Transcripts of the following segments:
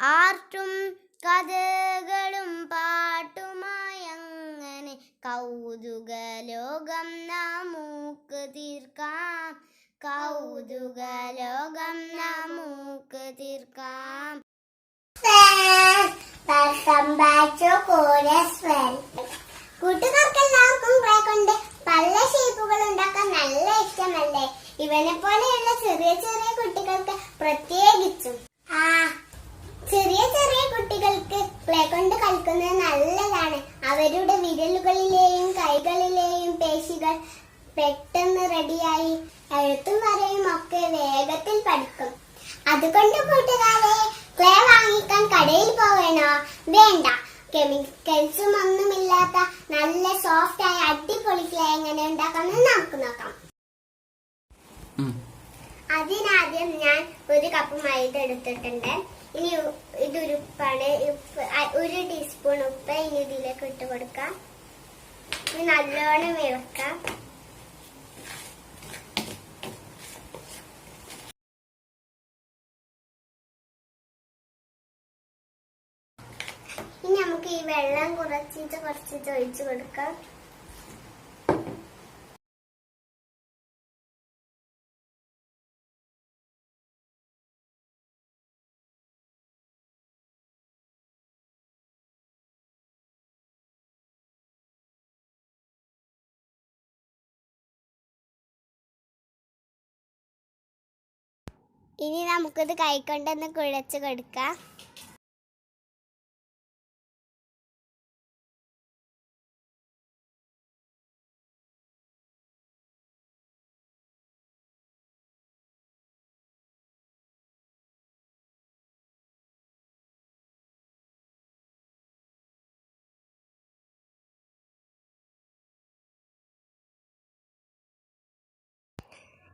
ആർട്ടും കഥകളും പാട്ടുമായങ്ങനെ കൗതുക ലോകം നമുക്ക് തീർക്കാം. കൗതുക ലോകം നമുക്ക് തീർക്കാം. കൂട്ടുകാർക്കെല്ലാവർക്കും കൊണ്ട് പല ഷേപ്പുകൾ ഉണ്ടാക്കാൻ നല്ല ഇഷ്ടമല്ലേ? ഇവനെ പോലെയുള്ള ചെറിയ ചെറിയ കുട്ടികൾക്ക് പ്രത്യേകിച്ചും ചെറിയ ചെറിയ കുട്ടികൾക്ക് ക്ലേ കൊണ്ട് കളിക്കുന്നത് നല്ലതാണ്. അവരുടെ വിരലുകളിലെയും കൈകളിലെയും പേശികൾ പെട്ടെന്ന് റെഡിയായി എഴുത്തും വരയും ഒക്കെ വേഗത്തിൽ പഠിക്കും. അതുകൊണ്ട് കൂട്ടുകാരെ ക്ലേ വാങ്ങിക്കാൻ കടയിൽ പോകണോ? വേണ്ട. കെമിക്കൽസും ഒന്നുമില്ലാത്ത നല്ല സോഫ്റ്റ് ആയ അടിപൊളി ക്ലേ എങ്ങനെ ഉണ്ടാക്കാമെന്ന് നമുക്ക് നോക്കാം. അതിനാദ്യം ഞാൻ ഒരു കപ്പ് മൈദ എടുത്തിട്ടുണ്ട്. ഇനി ഇതൊരു ഇത് ഉരുപ്പാണ് ഉപ്പ് ഒരു ടീസ്പൂൺ ഉപ്പ് ഇനി ഇതിലേക്ക് ഇട്ട് കൊടുക്കാം. ഇനി നല്ലോണം ഇളക്കാം. ഇനി നമുക്ക് ഈ വെള്ളം കുറച്ചിട്ട് കുറച്ചിട്ട് ഒഴിച്ചു കൊടുക്കാം. ഇനി നമുക്കിത് കൈക്കൊണ്ടൊന്ന് കുഴച്ച് കൊടുക്കാം.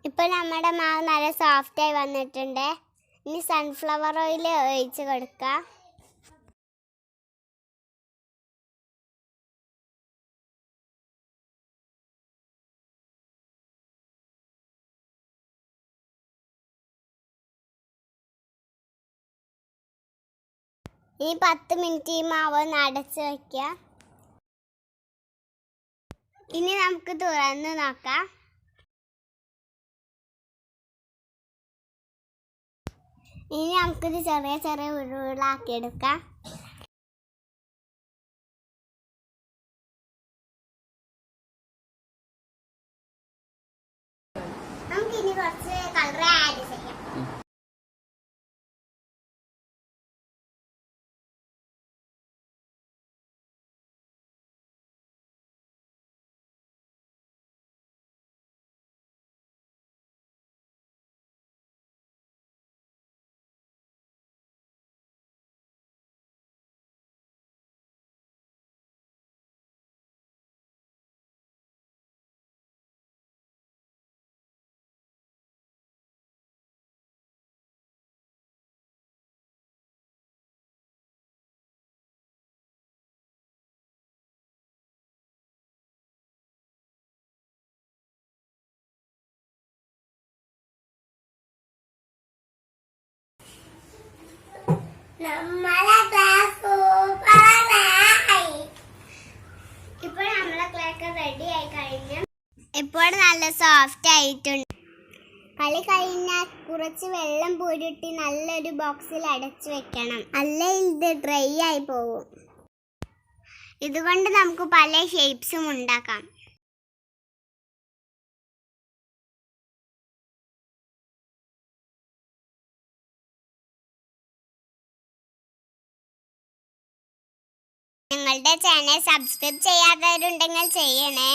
ഇപ്പോൾ നമ്മുടെ മാവ് നല്ല സോഫ്റ്റ് ആയി വന്നിട്ടുണ്ട്. ഇനി സൺഫ്ലവർ ഓയിൽ ഒഴിച്ച് കൊടുക്കാം. ഇനി പത്ത് മിനിറ്റ് ഈ മാവ് ഒന്ന് അടച്ച് വയ്ക്കുക ഇനി നമുക്ക് തുറന്ന് നോക്കാം. ഇനി നമുക്കിത് ചെറിയ ചെറിയ ഉരുളാക്കി എടുക്കാം നമുക്കിനി കുറച്ച് കളർ ഇപ്പോൾ നമ്മളെ ക്ലാസ് റെഡി ആയി കഴിഞ്ഞു. ഇപ്പോൾ നല്ല സോഫ്റ്റ് ആയിട്ടുണ്ട്. കളി കഴിഞ്ഞാൽ കുറച്ച് വെള്ളം പൂരിട്ടി നല്ലൊരു ബോക്സിൽ അടച്ചു വെക്കണം. അല്ലേ ഇത് ഡ്രൈ ആയി പോകും ഇതുകൊണ്ട് നമുക്ക് പല ഷേപ്സും ഉണ്ടാക്കാം. ഞങ്ങളുടെ ചാനൽ സബ്സ്ക്രൈബ് ചെയ്യാത്തവരുണ്ടെങ്കിൽ ചെയ്യണേ.